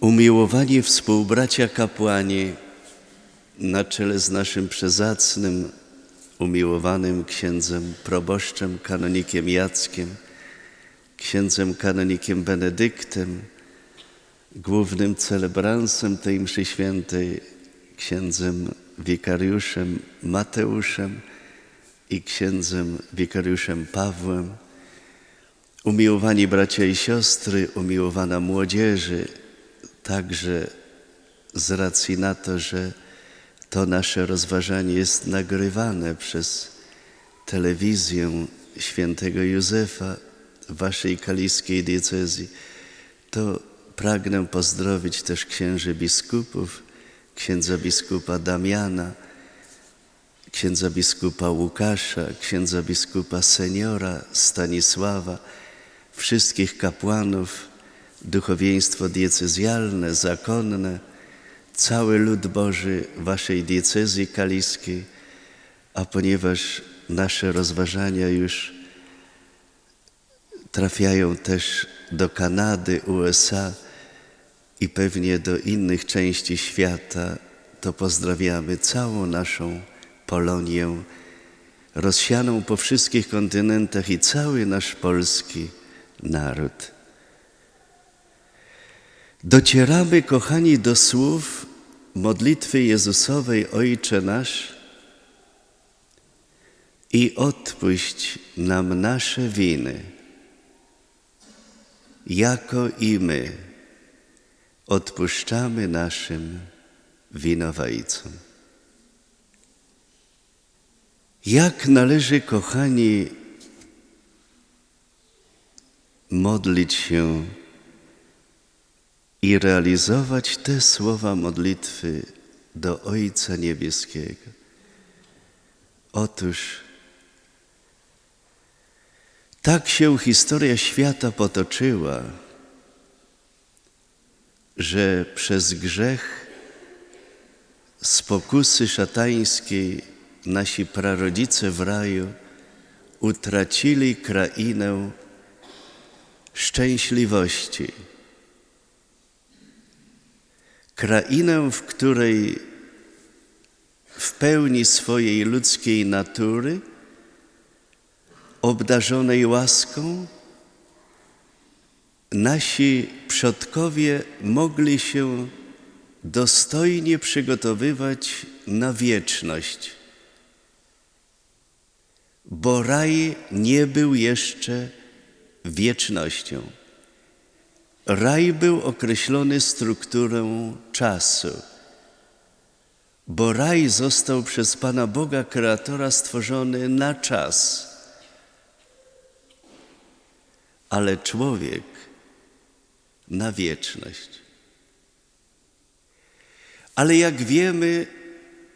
Umiłowani współbracia kapłani, na czele z naszym przezacnym, umiłowanym księdzem proboszczem, kanonikiem Jackiem, księdzem kanonikiem Benedyktem, głównym celebransem tej mszy świętej, księdzem wikariuszem Mateuszem i księdzem wikariuszem Pawłem, umiłowani bracia i siostry, umiłowana młodzieży, także z racji na to, że to nasze rozważanie jest nagrywane przez telewizję świętego Józefa w waszej kaliskiej diecezji, to pragnę pozdrowić też księży biskupów, księdza biskupa Damiana, księdza biskupa Łukasza, księdza biskupa seniora Stanisława, wszystkich kapłanów, duchowieństwo diecezjalne, zakonne, cały lud Boży waszej diecezji kaliskiej, a ponieważ nasze rozważania już trafiają też do Kanady, USA i pewnie do innych części świata, to pozdrawiamy całą naszą Polonię rozsianą po wszystkich kontynentach i cały nasz polski naród. Docieramy, kochani, do słów modlitwy Jezusowej Ojcze nasz i odpuść nam nasze winy, jako i my odpuszczamy naszym winowajcom. Jak należy, kochani, modlić się i realizować te słowa modlitwy do Ojca Niebieskiego? Otóż tak się historia świata potoczyła, że przez grzech z pokusy szatańskiej nasi prarodzice w raju utracili krainę szczęśliwości. Krainę, w której w pełni swojej ludzkiej natury, obdarzonej łaską, nasi przodkowie mogli się dostojnie przygotowywać na wieczność, bo raj nie był jeszcze wiecznością. Raj był określony strukturą czasu, bo raj został przez Pana Boga Kreatora stworzony na czas, ale człowiek na wieczność. Ale jak wiemy,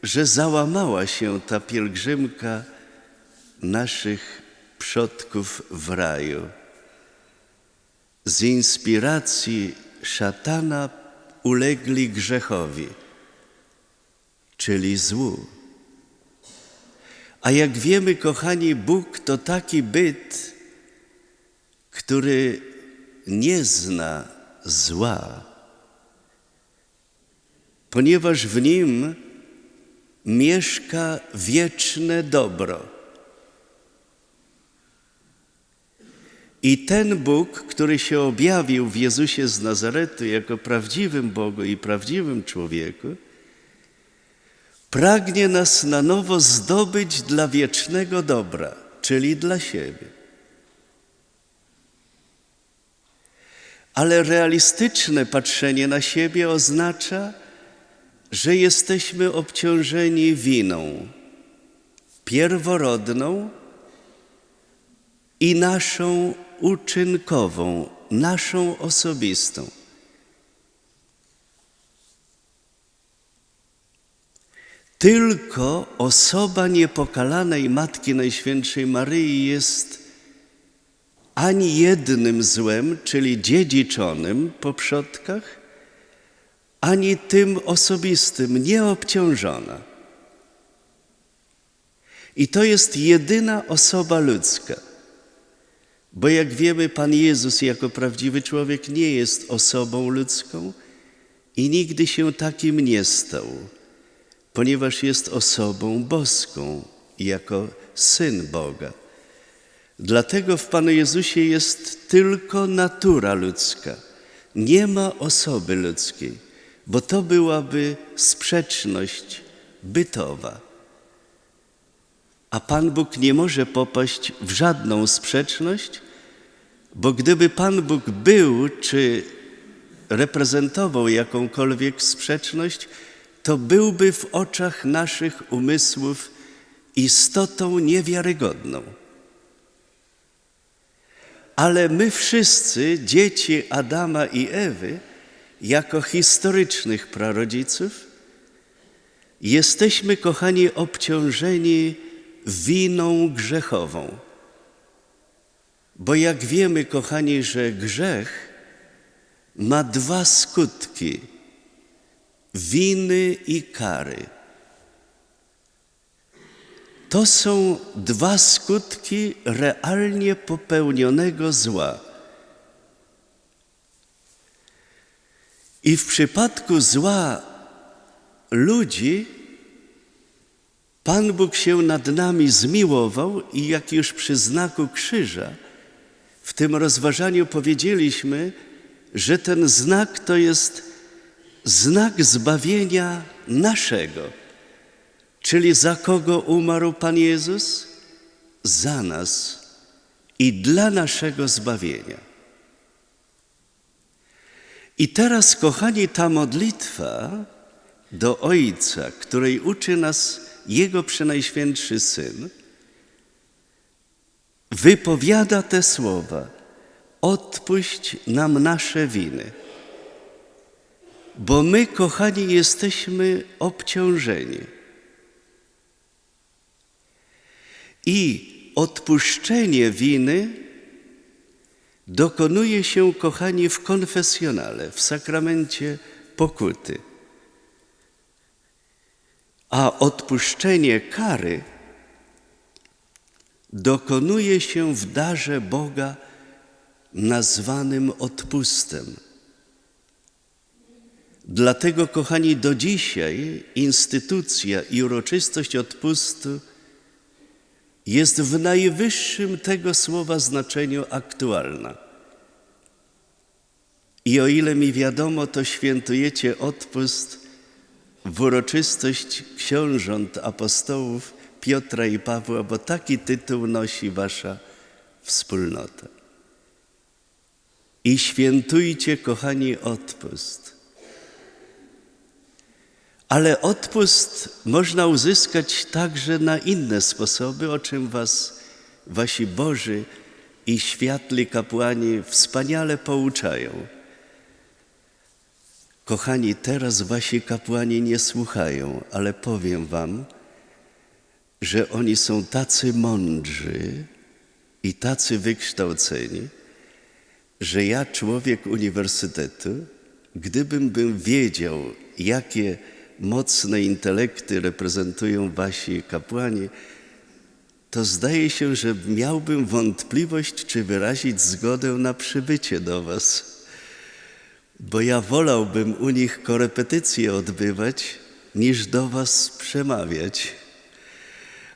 że załamała się ta pielgrzymka naszych przodków w raju. Z inspiracji szatana ulegli grzechowi, czyli złu. A jak wiemy, kochani, Bóg to taki byt, który nie zna zła, ponieważ w nim mieszka wieczne dobro. I ten Bóg, który się objawił w Jezusie z Nazaretu jako prawdziwym Bogu i prawdziwym człowieku, pragnie nas na nowo zdobyć dla wiecznego dobra, czyli dla siebie. Ale realistyczne patrzenie na siebie oznacza, że jesteśmy obciążeni winą pierworodną i naszą uczynkową, naszą osobistą. Tylko osoba niepokalanej Matki Najświętszej Maryi jest ani jednym złem, czyli dziedziczonym po przodkach, ani tym osobistym, nieobciążona. I to jest jedyna osoba ludzka. Bo jak wiemy, Pan Jezus jako prawdziwy człowiek nie jest osobą ludzką i nigdy się takim nie stał, ponieważ jest osobą boską jako syn Boga. Dlatego w Panu Jezusie jest tylko natura ludzka. Nie ma osoby ludzkiej, bo to byłaby sprzeczność bytowa. A Pan Bóg nie może popaść w żadną sprzeczność, bo gdyby Pan Bóg był czy reprezentował jakąkolwiek sprzeczność, to byłby w oczach naszych umysłów istotą niewiarygodną. Ale my wszyscy, dzieci Adama i Ewy, jako historycznych prarodziców, jesteśmy, kochani, obciążeni winą grzechową. Bo jak wiemy, kochani, że grzech ma dwa skutki winy i kary. To są dwa skutki realnie popełnionego zła. I w przypadku zła ludzi Pan Bóg się nad nami zmiłował i jak już przy znaku krzyża w tym rozważaniu powiedzieliśmy, że ten znak to jest znak zbawienia naszego. Czyli za kogo umarł Pan Jezus? Za nas i dla naszego zbawienia. I teraz, kochani, ta modlitwa do Ojca, której uczy nas Jego Przenajświętszy Syn, wypowiada te słowa: Odpuść nam nasze winy. Bo my, kochani, jesteśmy obciążeni. I odpuszczenie winy dokonuje się, kochani, w konfesjonale, w sakramencie pokuty. A odpuszczenie kary dokonuje się w darze Boga nazwanym odpustem. Dlatego, kochani, do dzisiaj instytucja i uroczystość odpustu jest w najwyższym tego słowa znaczeniu aktualna. I o ile mi wiadomo, to świętujecie odpust w uroczystość książąt apostołów Piotra i Pawła, bo taki tytuł nosi wasza wspólnota. I świętujcie, kochani, odpust. Ale odpust można uzyskać także na inne sposoby, o czym Was Wasi Boży i światli kapłani wspaniale pouczają. Kochani, teraz Wasi kapłani nie słuchają, ale powiem Wam, że oni są tacy mądrzy i tacy wykształceni, że ja, człowiek uniwersytetu, gdybym bym wiedział, jakie mocne intelekty reprezentują wasi kapłani, to zdaje się, że miałbym wątpliwość, czy wyrazić zgodę na przybycie do was. Bo ja wolałbym u nich korepetycje odbywać, niż do was przemawiać.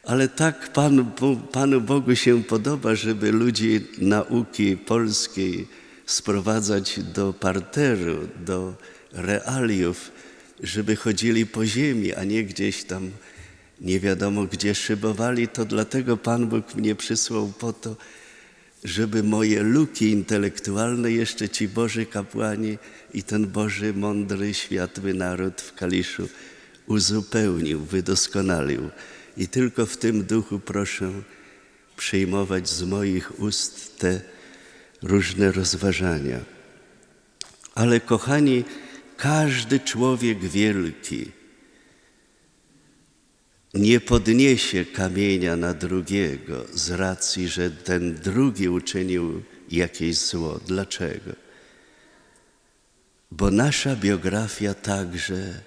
Ale tak Pan, Panu Bogu się podoba, żeby ludzi nauki polskiej sprowadzać do parteru, do realiów, żeby chodzili po ziemi, a nie gdzieś tam nie wiadomo gdzie szybowali, to dlatego Pan Bóg mnie przysłał po to, żeby moje luki intelektualne jeszcze ci Boży kapłani i ten Boży, mądry, światły naród w Kaliszu uzupełnił, wydoskonalił. I tylko w tym duchu proszę przyjmować z moich ust te różne rozważania. Ale kochani, każdy człowiek wielki nie podniesie kamienia na drugiego z racji, że ten drugi uczynił jakieś zło. Dlaczego? Bo nasza biografia także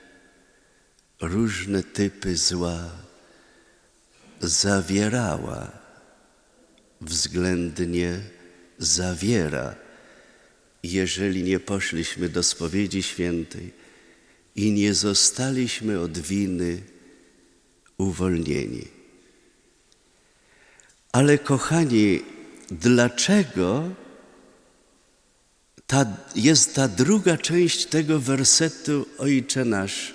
różne typy zła zawierała, względnie zawiera jeżeli nie poszliśmy do spowiedzi świętej, i nie zostaliśmy od winy uwolnieni. Ale kochani, dlaczego ta, jest ta druga część tego wersetu Ojcze nasz?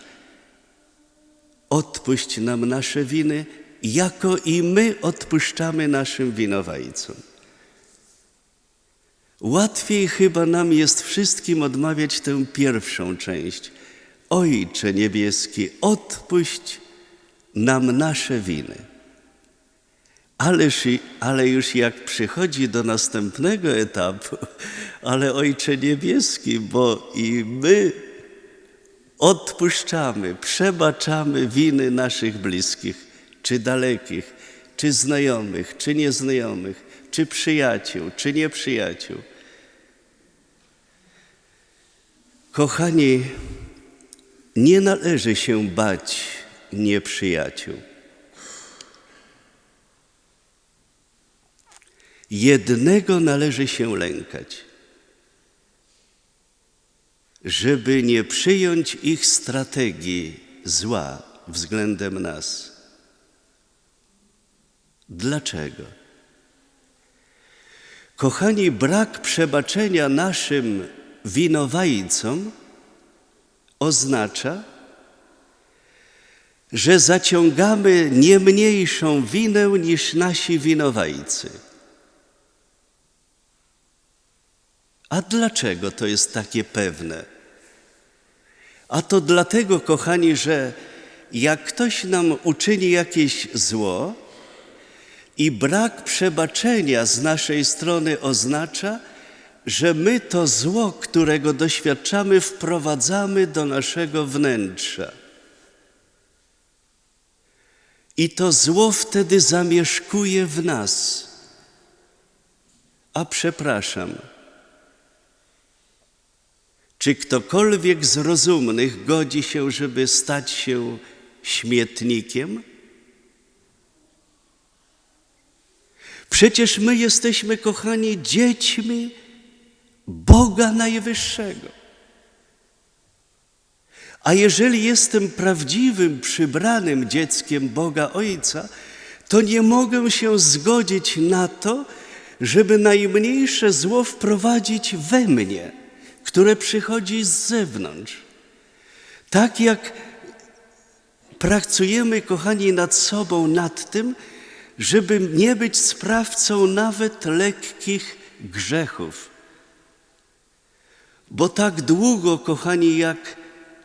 Odpuść nam nasze winy, jako i my odpuszczamy naszym winowajcom. Łatwiej chyba nam jest wszystkim odmawiać tę pierwszą część. Ojcze niebieski, odpuść nam nasze winy. Ale już jak przychodzi do następnego etapu, ale Ojcze niebieski, bo i my odpuszczamy, przebaczamy winy naszych bliskich, czy dalekich, czy znajomych, czy nieznajomych, czy przyjaciół, czy nieprzyjaciół. Kochani, nie należy się bać nieprzyjaciół. Jednego należy się lękać, żeby nie przyjąć ich strategii zła względem nas. Dlaczego? Kochani, brak przebaczenia naszym winowajcom oznacza, że zaciągamy nie mniejszą winę niż nasi winowajcy. A dlaczego to jest takie pewne? A to dlatego, kochani, że jak ktoś nam uczyni jakieś zło i brak przebaczenia z naszej strony oznacza, że my to zło, którego doświadczamy, wprowadzamy do naszego wnętrza. I to zło wtedy zamieszkuje w nas. A przepraszam, czy ktokolwiek z rozumnych godzi się, żeby stać się śmietnikiem? Przecież my jesteśmy, kochani, dziećmi Boga Najwyższego. A jeżeli jestem prawdziwym, przybranym dzieckiem Boga Ojca, to nie mogę się zgodzić na to, żeby najmniejsze zło wprowadzić we mnie, które przychodzi z zewnątrz. Tak jak pracujemy, kochani, nad sobą, nad tym, żeby nie być sprawcą nawet lekkich grzechów. Bo tak długo, kochani, jak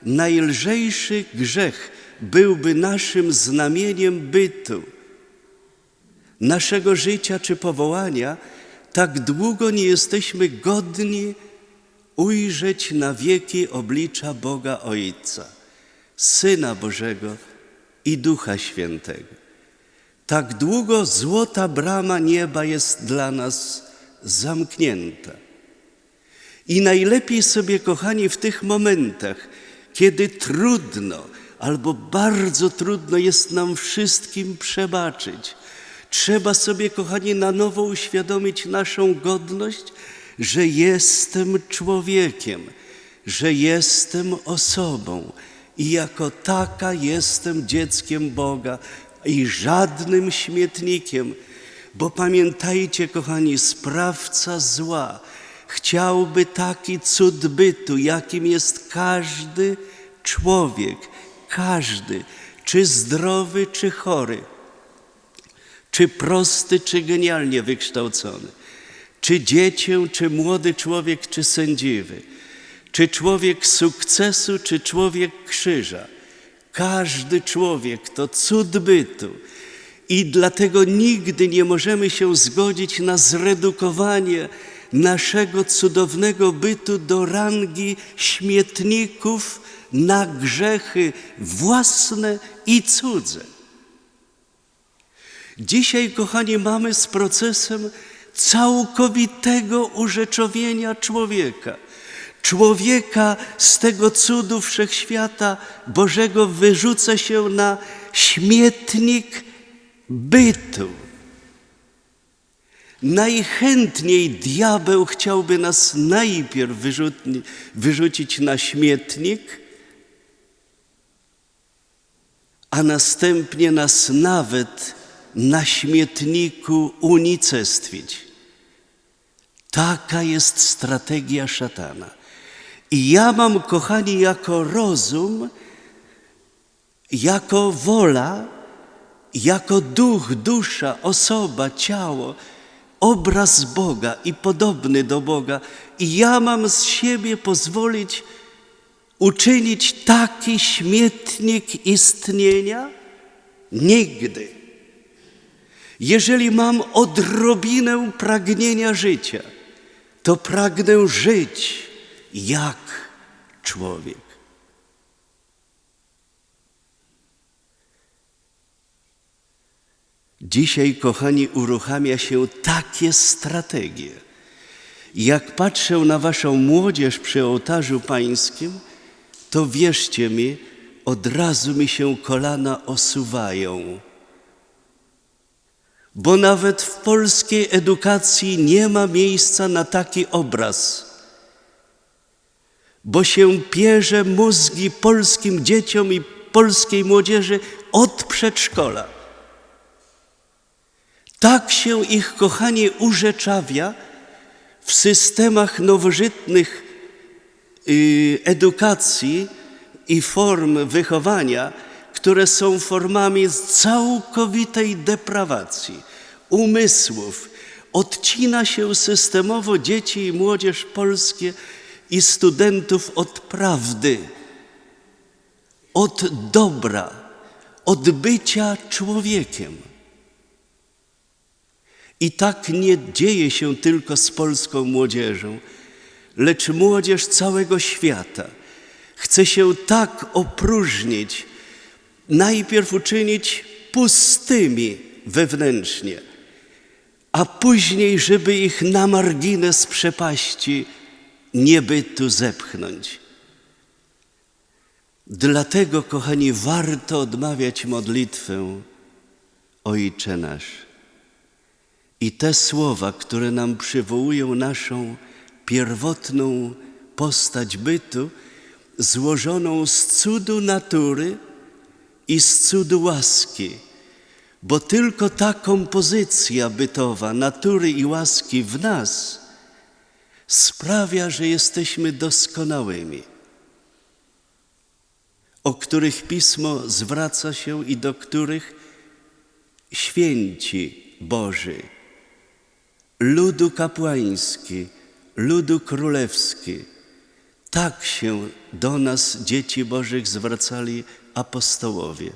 najlżejszy grzech byłby naszym znamieniem bytu, naszego życia czy powołania, tak długo nie jesteśmy godni ujrzeć na wieki oblicza Boga Ojca, Syna Bożego i Ducha Świętego. Tak długo złota brama nieba jest dla nas zamknięta. I najlepiej sobie, kochani, w tych momentach, kiedy trudno albo bardzo trudno jest nam wszystkim przebaczyć, trzeba sobie, kochani, na nowo uświadomić naszą godność, że jestem człowiekiem, że jestem osobą i jako taka jestem dzieckiem Boga i żadnym śmietnikiem, bo pamiętajcie, kochani, sprawca zła chciałby taki cud bytu, jakim jest każdy człowiek, każdy, czy zdrowy, czy chory, czy prosty, czy genialnie wykształcony, czy dziecię, czy młody człowiek, czy sędziwy, czy człowiek sukcesu, czy człowiek krzyża. Każdy człowiek to cud bytu. I dlatego nigdy nie możemy się zgodzić na zredukowanie naszego cudownego bytu do rangi śmietników na grzechy własne i cudze. Dzisiaj, kochani, mamy z procesem całkowitego urzeczowienia człowieka. Człowieka z tego cudu wszechświata Bożego wyrzuca się na śmietnik bytu. Najchętniej diabeł chciałby nas najpierw wyrzucić na śmietnik, a następnie nas nawet na śmietniku unicestwić. Taka jest strategia szatana. I ja mam, kochani, jako rozum, jako wola, jako duch, dusza, osoba, ciało, obraz Boga i podobny do Boga. I ja mam z siebie pozwolić uczynić taki śmietnik istnienia? Nigdy. Jeżeli mam odrobinę pragnienia życia, to pragnę żyć jak człowiek. Dzisiaj, kochani, uruchamia się takie strategie. Jak patrzę na Waszą młodzież przy ołtarzu Pańskim, to wierzcie mi, od razu mi się kolana osuwają. Bo nawet w polskiej edukacji nie ma miejsca na taki obraz. Bo się pierze mózgi polskim dzieciom i polskiej młodzieży od przedszkola. Tak się ich, kochanie, urzeczawia w systemach nowożytnych y, edukacji i form wychowania, które są formami całkowitej deprawacji umysłów. Odcina się systemowo dzieci i młodzież polskie i studentów od prawdy, od dobra, od bycia człowiekiem. I tak nie dzieje się tylko z polską młodzieżą, lecz młodzież całego świata chce się tak opróżnić, najpierw uczynić pustymi wewnętrznie, a później, żeby ich na margines przepaści niebytu zepchnąć. Dlatego, kochani, warto odmawiać modlitwę Ojcze nasz. I te słowa, które nam przywołują naszą pierwotną postać bytu, złożoną z cudu natury i z cudu łaski, bo tylko ta kompozycja bytowa natury i łaski w nas sprawia, że jesteśmy doskonałymi, o których pismo zwraca się i do których święci Boży ludu kapłański, ludu królewski. Tak się do nas, dzieci Bożych, zwracali apostołowie.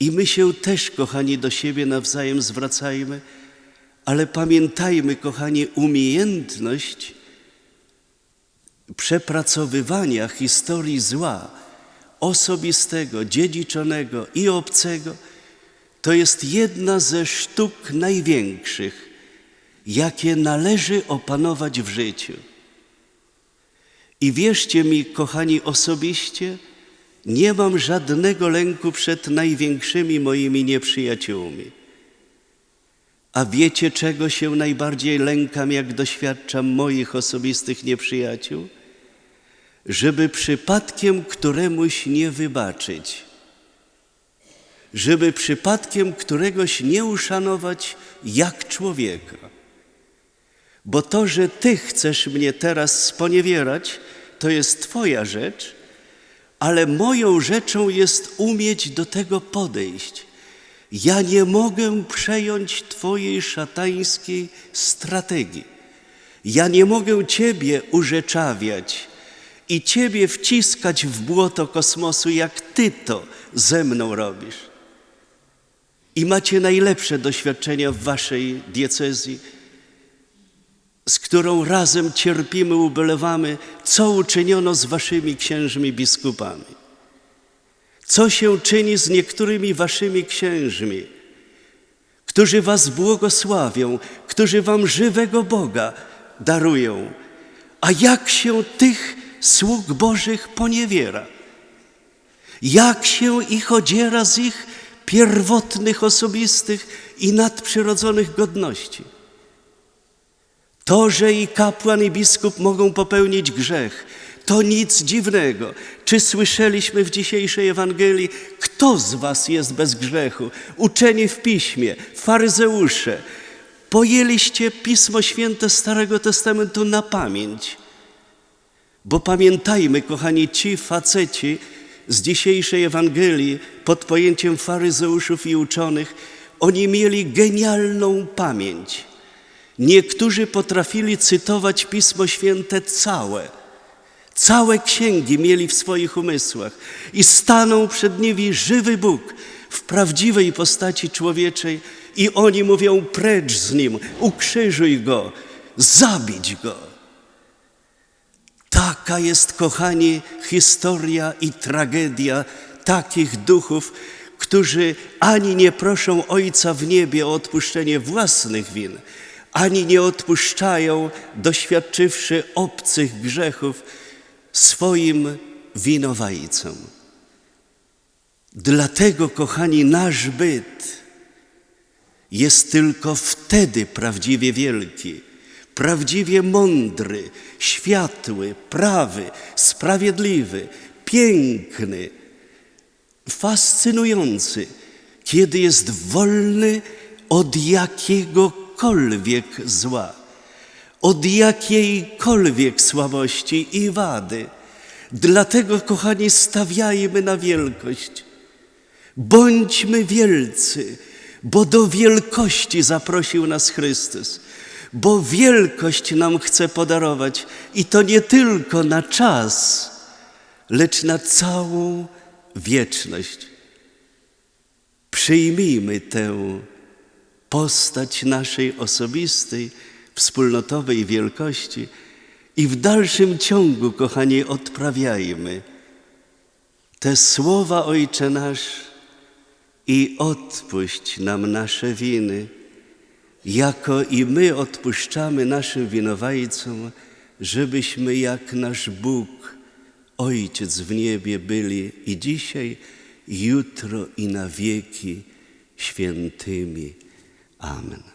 I my się też, kochani, do siebie nawzajem zwracajmy, ale pamiętajmy, kochani, umiejętność przepracowywania historii zła, osobistego, dziedziczonego i obcego, to jest jedna ze sztuk największych, jakie należy opanować w życiu. I wierzcie mi, kochani, osobiście, nie mam żadnego lęku przed największymi moimi nieprzyjaciółmi. A wiecie, czego się najbardziej lękam, jak doświadczam moich osobistych nieprzyjaciół? Żeby przypadkiem któremuś nie wybaczyć, żeby przypadkiem któregoś nie uszanować jak człowieka. Bo to, że Ty chcesz mnie teraz sponiewierać, to jest Twoja rzecz, ale moją rzeczą jest umieć do tego podejść. Ja nie mogę przejąć Twojej szatańskiej strategii. Ja nie mogę Ciebie urzeczawiać i Ciebie wciskać w błoto kosmosu, jak Ty to ze mną robisz. I macie najlepsze doświadczenia w Waszej diecezji z którą razem cierpimy, ubolewamy, co uczyniono z waszymi księżmi biskupami. Co się czyni z niektórymi waszymi księżmi, którzy was błogosławią, którzy wam żywego Boga darują, a jak się tych sług Bożych poniewiera, jak się ich odziera z ich pierwotnych, osobistych i nadprzyrodzonych godności. To, że i kapłan, i biskup mogą popełnić grzech, To nic dziwnego. Czy słyszeliśmy w dzisiejszej Ewangelii, kto z was jest bez grzechu? Uczeni w piśmie, faryzeusze. Pojęliście Pismo Święte Starego Testamentu na pamięć. Bo pamiętajmy, kochani, ci faceci z dzisiejszej Ewangelii pod pojęciem faryzeuszów i uczonych, oni mieli genialną pamięć. Niektórzy potrafili cytować Pismo Święte całe. Całe księgi mieli w swoich umysłach i stanął przed nimi żywy Bóg w prawdziwej postaci człowieczej i oni mówią precz z nim, ukrzyżuj go, zabić go. Taka jest, kochani, historia i tragedia takich duchów, którzy ani nie proszą Ojca w niebie o odpuszczenie własnych win, ani nie odpuszczają, doświadczywszy obcych grzechów, swoim winowajcom. Dlatego, kochani, nasz byt jest tylko wtedy prawdziwie wielki, prawdziwie mądry, światły, prawy, sprawiedliwy, piękny, fascynujący, kiedy jest wolny od jakiegokolwiek zła, od jakiejkolwiek słabości i wady. Dlatego, kochani, stawiajmy na wielkość. Bądźmy wielcy, bo do wielkości zaprosił nas Chrystus, bo wielkość nam chce podarować i to nie tylko na czas, lecz na całą wieczność. Przyjmijmy tę postać naszej osobistej, wspólnotowej wielkości i w dalszym ciągu, kochani, odprawiajmy te słowa Ojcze nasz i odpuść nam nasze winy, jako i my odpuszczamy naszym winowajcom, żebyśmy jak nasz Bóg, Ojciec w niebie byli i dzisiaj, jutro, i na wieki świętymi. Amen.